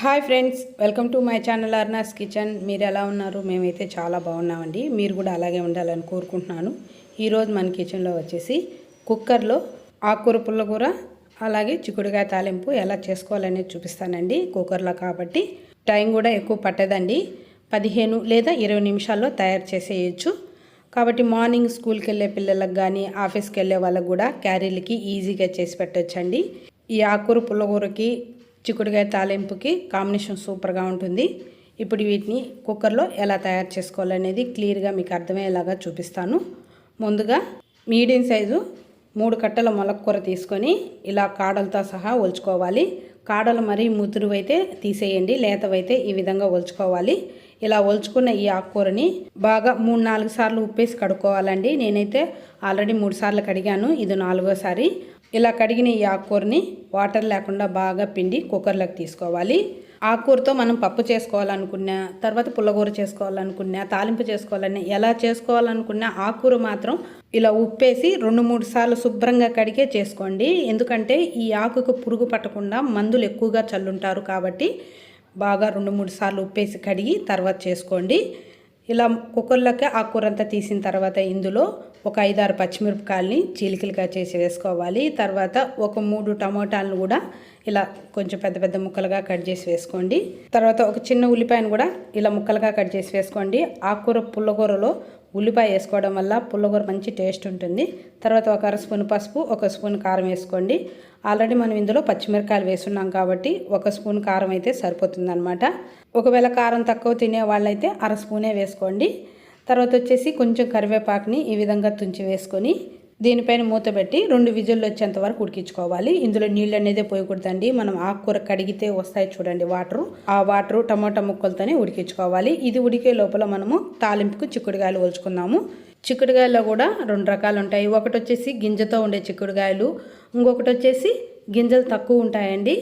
Hi friends welcome to my channel అర్నాస్ kitchen. మీరు ఎలా ఉన్నారు? మేమైతే చాలా బాగున్నామండి. మీరు కూడా అలాగే ఉండాలని కోరుకుంటున్నాను. ఈరోజు మన కిచెన్లో వచ్చేసి కుక్కర్లో ఆకుకూర పుల్లకూర అలాగే చిక్కుడుకాయ తాలింపు ఎలా చేసుకోవాలనేది చూపిస్తానండి కుక్కర్లో కాబట్టి. టైం కూడా ఎక్కువ పట్టదండి. పదిహేను లేదా ఇరవై నిమిషాల్లో తయారు చేసేయచ్చు. కాబట్టి మార్నింగ్ స్కూల్కి వెళ్ళే పిల్లలకు కానీ ఆఫీస్కి వెళ్ళే వాళ్ళకు కూడా క్యారీలకి ఈజీగా చేసి పెట్టచ్చండి. ఈ ఆకుకూర పుల్లకూరకి చిక్కుడుకాయ తాలింపుకి కాంబినేషన్ సూపర్గా ఉంటుంది. ఇప్పుడు వీటిని కుక్కర్లో ఎలా తయారు చేసుకోవాలనేది క్లియర్గా మీకు అర్థమయ్యేలాగా చూపిస్తాను. ముందుగా మీడియం సైజు మూడు కట్టల మొలక్కూర తీసుకొని ఇలా కాడలతో సహా ఒలుచుకోవాలి. కాడలు మరీ ముదురువైతే తీసేయండి లేతవైతే ఈ విధంగా ఒలుచుకోవాలి. ఇలా ఒలుచుకున్న ఈ ఆకుకూరని బాగా మూడు నాలుగు సార్లు ఉప్పేసి కడుక్కోవాలండి. నేనైతే ఆల్రెడీ మూడు సార్లు కడిగాను ఇది నాలుగోసారి. ఇలా కడిగిన ఈ ఆకుకూరని వాటర్ లేకుండా బాగా పిండి కుక్కర్లోకి తీసుకోవాలి. ఆకుకూరతో మనం పప్పు చేసుకోవాలనుకున్నా తర్వాత పుల్లగూర చేసుకోవాలనుకున్నా తాలింపు చేసుకోవాలన్నా ఎలా చేసుకోవాలనుకున్నా ఆకుకూర మాత్రం ఇలా ఉప్పేసి రెండు మూడు సార్లు శుభ్రంగా కడిగే చేసుకోండి. ఎందుకంటే ఈ ఆకుకు పురుగు పట్టకుండా మందులు ఎక్కువగా చల్లుంటారు కాబట్టి బాగా రెండు మూడు సార్లు ఉప్పేసి కడిగి తర్వాత చేసుకోండి. ఇలా కుక్కర్లోకి ఆకుకూర అంతా తీసిన తర్వాత ఇందులో ఒక ఐదారు పచ్చిమిరపకాయలని చీలికలుగా చేసి వేసుకోవాలి. తర్వాత ఒక మూడు టమోటాలను కూడా ఇలా కొంచెం పెద్ద పెద్ద ముక్కలుగా కట్ చేసి వేసుకోండి. తర్వాత ఒక చిన్న ఉల్లిపాయను కూడా ఇలా ముక్కలుగా కట్ చేసి వేసుకోండి. ఆకుకూర పుల్లకూరలో ఉల్లిపాయ వేసుకోవడం వల్ల పుల్లగూర మంచి టేస్ట్ ఉంటుంది. తర్వాత ఒక అర స్పూన్ పసుపు ఒక స్పూన్ కారం వేసుకోండి. ఆల్రెడీ మనం ఇందులో పచ్చిమిరకాయలు వేసున్నాం కాబట్టి ఒక స్పూన్ కారం అయితే సరిపోతుంది ఒకవేళ కారం తక్కువ తినే వాళ్ళైతే అర స్పూనే వేసుకోండి. తర్వాత వచ్చేసి కొంచెం కరివేపాకుని ఈ విధంగా తుంచి వేసుకొని దీనిపైన మూత పెట్టి రెండు విజిల్లు వచ్చేంత వరకు ఉడికించుకోవాలి. ఇందులో నీళ్ళు అనేది పోయకూడదండి. మనం ఆకుకూర కడిగితే వస్తాయి చూడండి వాటరు. ఆ వాటరు టమాటా ముక్కలతోనే ఉడికించుకోవాలి. ఇది ఉడికే లోపల మనము తాలింపుకు చిక్కుడుకాయలు ఒలుచుకుందాము. చిక్కుడుకాయల్లో కూడా రెండు రకాలు ఉంటాయి. ఒకటి వచ్చేసి గింజతో ఉండే చిక్కుడుకాయలు ఇంకొకటి వచ్చేసి గింజలు తక్కువ ఉంటాయండి.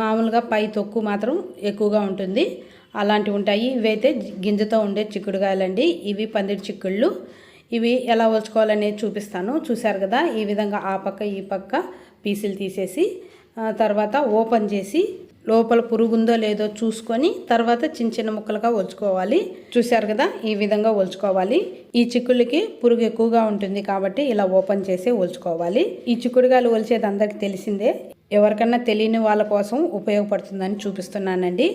మామూలుగా పై తొక్కు మాత్రం ఎక్కువగా ఉంటుంది. అలాంటివి ఉంటాయి. ఇవైతే గింజతో ఉండే చిక్కుడుకాయలండి. ఇవి పందిరి చిక్కుళ్ళు. ఇవి ఎలా వల్చుకోవాలనేది చూపిస్తాను. చూశారు కదా ఈ విధంగా ఆ పక్క ఈ పక్క పీసులు తీసేసి తర్వాత ఓపెన్ చేసి లోపల పురుగుందో లేదో చూసుకొని తర్వాత చిన్న చిన్న ముక్కలుగా ఒలుచుకోవాలి. చూశారు కదా ఈ విధంగా ఒలుచుకోవాలి. ఈ చిక్కుళ్ళకి పురుగు ఎక్కువగా ఉంటుంది కాబట్టి ఇలా ఓపెన్ చేసి ఒలుచుకోవాలి. ఈ చిక్కుడుగాలు ఒలిచేది అందరికీ తెలిసిందే. ఎవరికన్నా తెలియని వాళ్ళ కోసం ఉపయోగపడుతుందని చూపిస్తున్నానండి.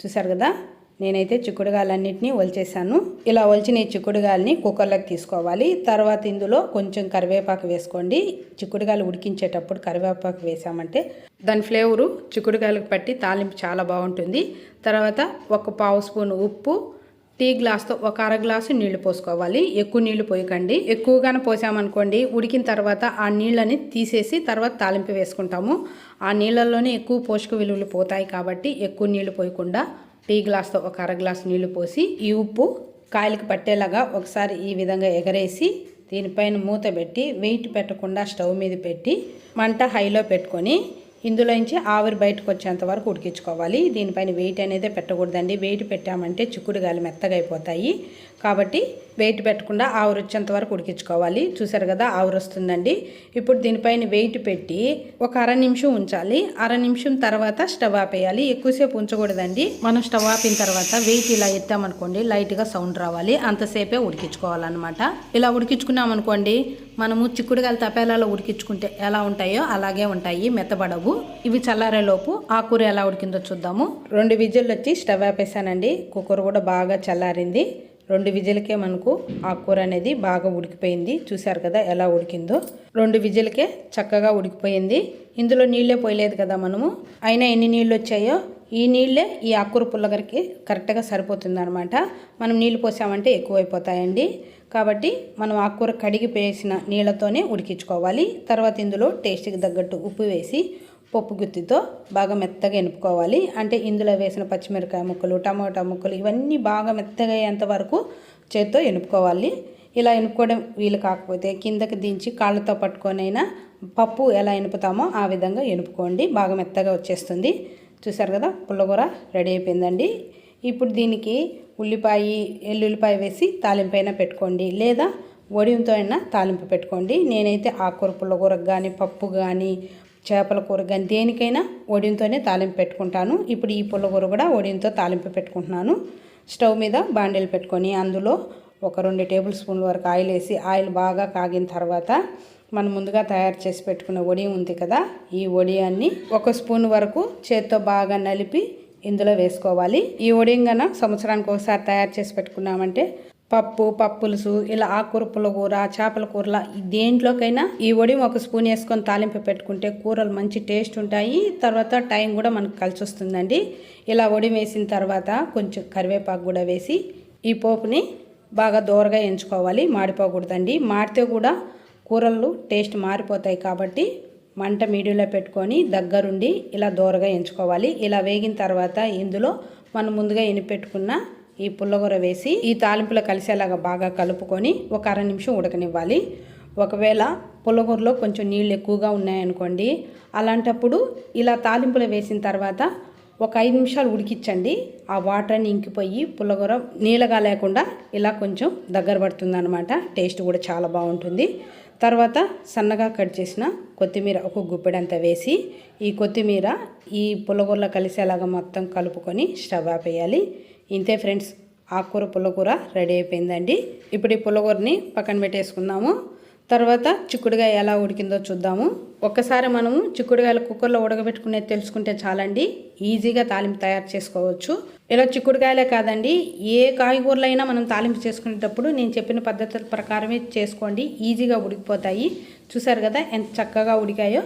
చూశారు కదా? నేనైతే చిక్కుడుగాయలన్నింటినీ ఒలిచేసాను ఇలా ఒలిచిన ఈ చిక్కుడుగాయలని కుక్కర్లోకి తీసుకోవాలి. తర్వాత ఇందులో కొంచెం కరివేపాకు వేసుకోండి. చిక్కుడుగాయలు ఉడికించేటప్పుడు కరివేపాకు వేసామంటే దాని ఫ్లేవరు చిక్కుడుగాయలకు పట్టి తాలింపు చాలా బాగుంటుంది. తర్వాత ఒక పావు స్పూన్ ఉప్పు టీ గ్లాస్తో ఒక అర గ్లాసు నీళ్ళు పోసుకోవాలి. ఎక్కువ నీళ్ళు పోయకండి. ఎక్కువగానే పోసామనుకోండి ఉడికిన తర్వాత ఆ నీళ్ళని తీసేసి తర్వాత తాలింపు వేసుకుంటాము. ఆ నీళ్ళల్లోనే ఎక్కువ పోషక విలువలు పోతాయి కాబట్టి ఎక్కువ నీళ్ళు పోయకుండా టీ గ్లాస్తో ఒక అర గ్లాసు నీళ్ళు పోసి ఈ ఉప్పు కాయలకు పట్టేలాగా ఒకసారి ఈ విధంగా ఎగరేసి దీనిపైన మూత పెట్టి వెయిట్ పెట్టకుండా స్టవ్ మీద పెట్టి మంట హైలో పెట్టుకొని ఇందులోంచి ఆవిరి బయటకు వచ్చేంత వరకు ఉడికించుకోవాలి. దీనిపైన వెయిట్ అనేది పెట్టకూడదండి. వెయిట్ పెట్టామంటే చిక్కుడుగాయలు మెత్తగా అయిపోతాయి. కాబట్టి వెయిట్ పెట్టకుండా ఆవిరి వచ్చేంత వరకు ఉడికించుకోవాలి. చూసారు కదా ఆవిరి వస్తుందండి. ఇప్పుడు దీనిపైన వెయిట్ పెట్టి ఒక అర నిమిషం ఉంచాలి. అర నిమిషం తర్వాత స్టవ్ ఆపేయాలి. ఎక్కువసేపు ఉంచకూడదండి. మనం స్టవ్ ఆపిన తర్వాత వెయిట్ ఇలా ఎత్తామనుకోండి లైట్గా సౌండ్ రావాలి. అంతసేపే ఉడికించుకోవాలన్నమాట. ఇలా ఉడికించుకున్నామనుకోండి మనము చిక్కుడుగాయలు తపేలాలో ఉడికించుకుంటే ఎలా ఉంటాయో అలాగే ఉంటాయి. మెత్తబడవు. ఇవి చల్లారేలోపు ఆ కూర ఎలా ఉడికిందో చూద్దాము. రెండు విజిల్లు వచ్చి స్టవ్ ఆపేసానండి కుక్కర్ కూడా బాగా చల్లారింది. రెండు విజిలకే మనకు ఆ కూర అనేది బాగా ఉడికిపోయింది. చూశారు కదా ఎలా ఉడికిందో? రెండు విజిలకే చక్కగా ఉడికిపోయింది. ఇందులో నీళ్ళే పోయలేదు కదా మనము. అయినా ఎన్ని నీళ్ళు వచ్చాయో ఈ నీళ్ళే ఈ ఆకుకూర పుల్లగరికి కరెక్ట్గా సరిపోతుందనమాట. మనం నీళ్ళు పోసామంటే ఎక్కువైపోతాయండి. కాబట్టి మనం ఆకుకూర కడిగి వేసిన నీళ్ళతోనే ఉడికించుకోవాలి. తర్వాత ఇందులో టేస్ట్కి తగ్గట్టు ఉప్పు వేసి పప్పు గుత్తితో బాగా మెత్తగా ఎనుపుకోవాలి. అంటే ఇందులో వేసిన పచ్చిమిరకాయ ముక్కలు టమాటా ముక్కలు ఇవన్నీ బాగా మెత్తగా అయ్యేంత వరకు చేత్తో ఎనుపుకోవాలి. ఇలా ఎనుపుకోవడం వీలు కాకపోతే కిందకి దించి కాళ్ళతో పట్టుకొనైనా పప్పు ఎలా ఎనుపుతామో ఆ విధంగా ఎనుపుకోండి. బాగా మెత్తగా వచ్చేస్తుంది. చూసారు కదా పుల్లగూర రెడీ అయిపోయిందండి. ఇప్పుడు దీనికి ఉల్లిపాయ ఎల్లుల్లిపాయ వేసి తాలింపైన పెట్టుకోండి. లేదా వడియంతో అయినా తాలింపు పెట్టుకోండి. నేనైతే ఆకుకూర పుల్లగూరకు కానీ పప్పు కానీ చేపల కూర కానీ దేనికైనా ఒడియంతోనే తాలింపు పెట్టుకుంటాను. ఇప్పుడు ఈ పుల్లకూర కూడా ఒడియంతో తాలింపు పెట్టుకుంటున్నాను. స్టవ్ మీద బాండీలు పెట్టుకొని అందులో ఒక రెండు టేబుల్ స్పూన్ల వరకు ఆయిల్ వేసి ఆయిల్ బాగా కాగిన తర్వాత మనం ముందుగా తయారు చేసి పెట్టుకున్న వడియం ఉంది కదా ఈ వడియాన్ని ఒక స్పూన్ వరకు చేత్తో బాగా నలిపి ఇందులో వేసుకోవాలి. ఈ వడియం సంవత్సరానికి ఒకసారి తయారు చేసి పెట్టుకున్నామంటే పప్పు పప్పులుసు ఇలా ఆకుకూర పులకూర చేపల కూరల దేంట్లోకైనా ఈ వడియం ఒక స్పూన్ వేసుకొని తాలింపు పెట్టుకుంటే కూరలు మంచి టేస్ట్ ఉంటాయి. తర్వాత టైం కూడా మనకు కలిసి వస్తుందండి ఇలా వడి వేసిన తర్వాత కొంచెం కరివేపాకు కూడా వేసి ఈ పోపుని బాగా దూరగా ఎంచుకోవాలి. మాడిపోకూడదండి. మాడితే కూడా కూరలు టేస్ట్ మారిపోతాయి కాబట్టి మంట మీడియంలో పెట్టుకొని దగ్గరుండి ఇలా దూరగా ఎంచుకోవాలి. ఇలా వేగిన తర్వాత ఇందులో మనం ముందుగా ఎనిపెట్టుకున్న ఈ పుల్లగూర వేసి ఈ తాలింపులో కలిసేలాగా బాగా కలుపుకొని ఒక అర నిమిషం ఉడకనివ్వాలి. ఒకవేళ పుల్లగూరలో కొంచెం నీళ్ళు ఎక్కువగా ఉన్నాయనుకోండి అలాంటప్పుడు ఇలా తాలింపులో వేసిన తర్వాత ఒక ఐదు నిమిషాలు ఉడికించండి. ఆ వాటర్ని ఇంకిపోయి పుల్లగూర నీళ్ళగా లేకుండా ఇలా కొంచెం దగ్గర పడుతుంది అనమాట టేస్ట్ కూడా చాలా బాగుంటుంది. తర్వాత సన్నగా కట్ చేసిన కొత్తిమీర ఒక గుప్పెడంత వేసి ఈ కొత్తిమీర ఈ పుల్లగూరలో కలిసేలాగా మొత్తం కలుపుకొని స్టవ్ ఆపేయాలి. ఇంతే ఫ్రెండ్స్ ఆకుకూర పుల్లకూర రెడీ అయిపోయిందండి. ఇప్పుడు ఈ పుల్లకూరని పక్కన పెట్టేసుకుందాము. తర్వాత చిక్కుడుగాయ ఎలా ఉడికిందో చూద్దాము. ఒక్కసారి మనము చిక్కుడుగాయలు కుక్కర్లో ఉడకబెట్టుకునేది తెలుసుకుంటే చాలండి. ఈజీగా తాలింపు తయారు చేసుకోవచ్చు. ఇలా చిక్కుడుకాయలే కాదండి ఏ కాయగూరలైనా మనం తాలింపు చేసుకునేటప్పుడు నేను చెప్పిన పద్ధతుల ప్రకారమే చేసుకోండి. ఈజీగా ఉడికిపోతాయి. చూసారు కదా ఎంత చక్కగా ఉడికాయో?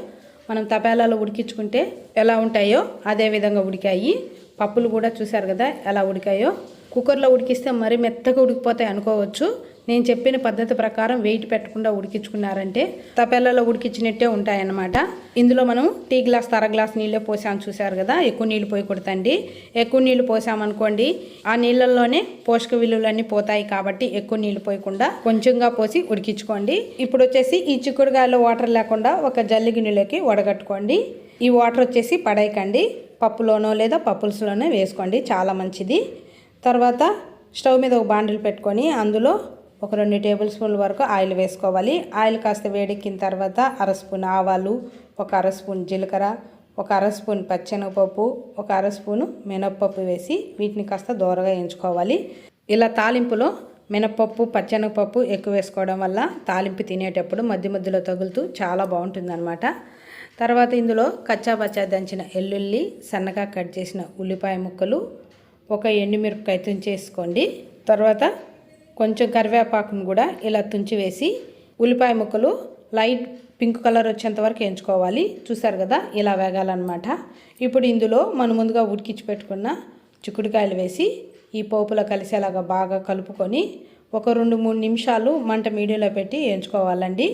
మనం తపేలాలో ఉడికించుకుంటే ఎలా ఉంటాయో అదే విధంగా ఉడికాయి. పప్పులు కూడా చూశారు కదా ఎలా ఉడికాయో. కుక్కర్లో ఉడికిస్తే మరీ మెత్తగా ఉడికిపోతాయి అనుకోవచ్చు. నేను చెప్పిన పద్ధతి ప్రకారం వెయిట్ పెట్టకుండా ఉడికించుకున్నారంటే తపెల్లలో ఉడికించినట్టే ఉంటాయన్నమాట. ఇందులో మనం టీ గ్లాస్ తర గ్లాస్ నీళ్ళే పోసాము చూసారు కదా ఎక్కువ నీళ్ళు పోయకూడదండి ఎక్కువ నీళ్ళు పోసామనుకోండి ఆ నీళ్ళల్లోనే పోషక విలువలన్నీ పోతాయి కాబట్టి ఎక్కువ నీళ్ళు పోయకుండా కొంచెంగా పోసి ఉడికించుకోండి. ఇప్పుడు వచ్చేసి ఈ చిక్కుడుగాయలో వాటర్ లేకుండా ఒక జల్లి గిన్నెలోకి వడగట్టుకోండి. ఈ వాటర్ వచ్చేసి పడేయకండి. పప్పులోనో లేదా పప్పుల్స్లోనే వేసుకోండి చాలా మంచిది. తర్వాత స్టవ్ మీద ఒక బాండిల్ పెట్టుకొని అందులో ఒక రెండు టేబుల్ స్పూన్ల వరకు ఆయిల్ వేసుకోవాలి. ఆయిల్ కాస్త వేడెక్కిన తర్వాత అర స్పూన్ ఆవాలు ఒక అర స్పూన్ జీలకర్ర ఒక అర స్పూన్ పచ్చెనగపప్పు ఒక అర స్పూను మినప్పప్పు వేసి వీటిని కాస్త దూరగా ఎంచుకోవాలి. ఇలా తాలింపులో మినప్పప్పు పచ్చెనగపప్పు ఎక్కువ వేసుకోవడం వల్ల తాలింపు తినేటప్పుడు మధ్య మధ్యలో తగులుతూ చాలా బాగుంటుందన్నమాట. తర్వాత ఇందులో కచ్చా పచ్చా దంచిన ఎల్లుల్లి సన్నగా కట్ చేసిన ఉల్లిపాయ ముక్కలు ఒక ఎండుమిరపకాయ తుంచేసుకోండి తర్వాత కొంచెం కరివేపాకును కూడా ఇలా తుంచి వేసి ఉల్లిపాయ ముక్కలు లైట్ పింక్ కలర్ వచ్చేంత వరకు ఎంచుకోవాలి చూసారు కదా ఇలా వేగాలన్నమాట. ఇప్పుడు ఇందులో మనం ముందుగా ఉడికించి పెట్టుకున్న చిక్కుడుకాయలు వేసి ఈ పోపులో కలిసేలాగా బాగా కలుపుకొని ఒక రెండు మూడు నిమిషాలు మంట మీడియంలో పెట్టి ఎంచుకోవాలండి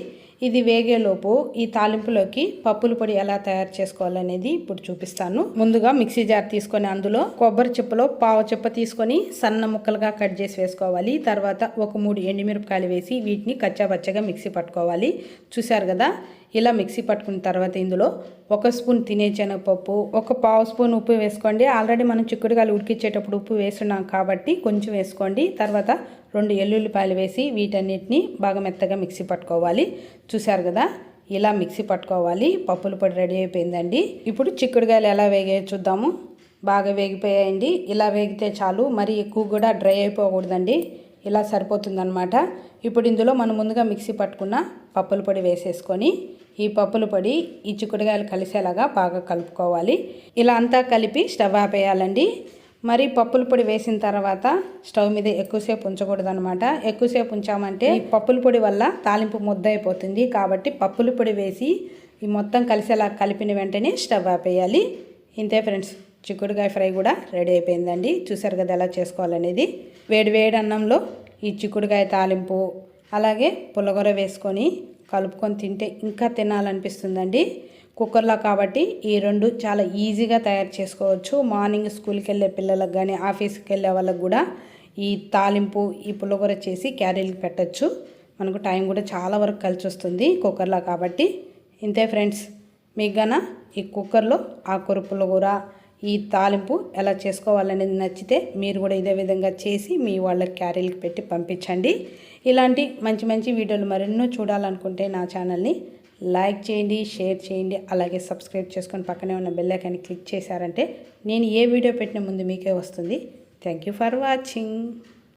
ఇది వేగేలోపు ఈ తాలింపులోకి పప్పుల పొడి ఎలా తయారు చేసుకోవాలనేది ఇప్పుడు చూపిస్తాను. ముందుగా మిక్సీ జార్ తీసుకొని అందులో కొబ్బరి చిప్పలో పావు చిప్ప తీసుకొని సన్న ముక్కలుగా కట్ చేసి వేసుకోవాలి. తర్వాత ఒక మూడు ఎండుమిరపకాయలు వేసి వీటిని కచ్చాబచ్చగా మిక్సీ పట్టుకోవాలి. చూశారు కదా? ఇలా మిక్సీ పట్టుకున్న తర్వాత ఇందులో ఒక స్పూన్ తినే శనగపప్పు ఒక పావు స్పూన్ ఉప్పు వేసుకోండి. ఆల్రెడీ మనం చిక్కుడుకాయలు ఉడికిచ్చేటప్పుడు ఉప్పు వేస్తున్నాం కాబట్టి కొంచెం వేసుకోండి. తర్వాత రెండు ఎల్లుల్లిపాయలు వేసి వీటన్నిటిని బాగా మెత్తగా మిక్సీ పట్టుకోవాలి. చూశారు కదా? ఇలా మిక్సీ పట్టుకోవాలి. పప్పుల పొడి రెడీ అయిపోయిందండి. ఇప్పుడు చిక్కుడుకాయలు ఎలా వేగాయో చూద్దాము. బాగా వేగిపోయాయండి. ఇలా వేగితే చాలు. మరి ఎక్కువ కూడా డ్రై అయిపోకూడదండి. ఇలా సరిపోతుందన్నమాట. ఇప్పుడు ఇందులో మనం ముందుగా మిక్సీ పట్టుకున్న పప్పుల పొడి వేసేసుకొని ఈ పప్పుల పొడి ఈ చిక్కుడుకాయలు కలిసేలాగా బాగా కలుపుకోవాలి. ఇలా అంతా కలిపి స్టవ్ ఆపేయాలండి. మరి పప్పుల పొడి వేసిన తర్వాత స్టవ్ మీద ఎక్కువసేపు ఉంచకూడదు అనమాట ఎక్కువసేపు ఉంచామంటే ఈ పప్పుల పొడి వల్ల తాలింపు ముద్ద అయిపోతుంది. కాబట్టి పప్పుల పొడి వేసి ఈ మొత్తం కలిసేలా కలిపిన వెంటనే స్టవ్ ఆపేయాలి. ఇంతే ఫ్రెండ్స్ చిక్కుడుకాయ ఫ్రై కూడా రెడీ అయిపోయిందండి. చూసారు కదా ఎలా చేసుకోవాలనేది. వేడి వేడి అన్నంలో ఈ చిక్కుడుకాయ తాలింపు అలాగే పుల్లగొర వేసుకొని కలుపుకొని తింటే ఇంకా తినాలనిపిస్తుందండి. కుక్కర్లో కాబట్టి ఈ రెండు చాలా ఈజీగా తయారు చేసుకోవచ్చు. మార్నింగ్ స్కూల్కి వెళ్ళే పిల్లలకు కానీ ఆఫీస్కి వెళ్ళే వాళ్ళకు కూడా ఈ తాలింపు ఈ పుల్లగూర చేసి క్యారీలకు పెట్టచ్చు. మనకు టైం కూడా చాలా వరకు కలిసి వస్తుంది కుక్కర్లో కాబట్టి. ఇంతే ఫ్రెండ్స్ మీకు గన ఈ కుక్కర్లో ఆకుకూర పుల్లగూర ఈ తాలింపు ఎలా చేసుకోవాలనేది నచ్చితే మీరు కూడా ఇదే విధంగా చేసి మీ వాళ్ళ క్యారీలకు పెట్టి పంపించండి. ఇలాంటి మంచి మంచి వీడియోలు మరెన్నో చూడాలనుకుంటే నా ఛానల్ని లైక్ చేయండి షేర్ చేయండి అలాగే సబ్స్క్రైబ్ చేసుకొని పక్కనే ఉన్న బెల్లైకాన్ని క్లిక్ చేశారంటే నేను ఏ వీడియో పెట్టిన ముందు మీకే వస్తుంది. Thank you for watching.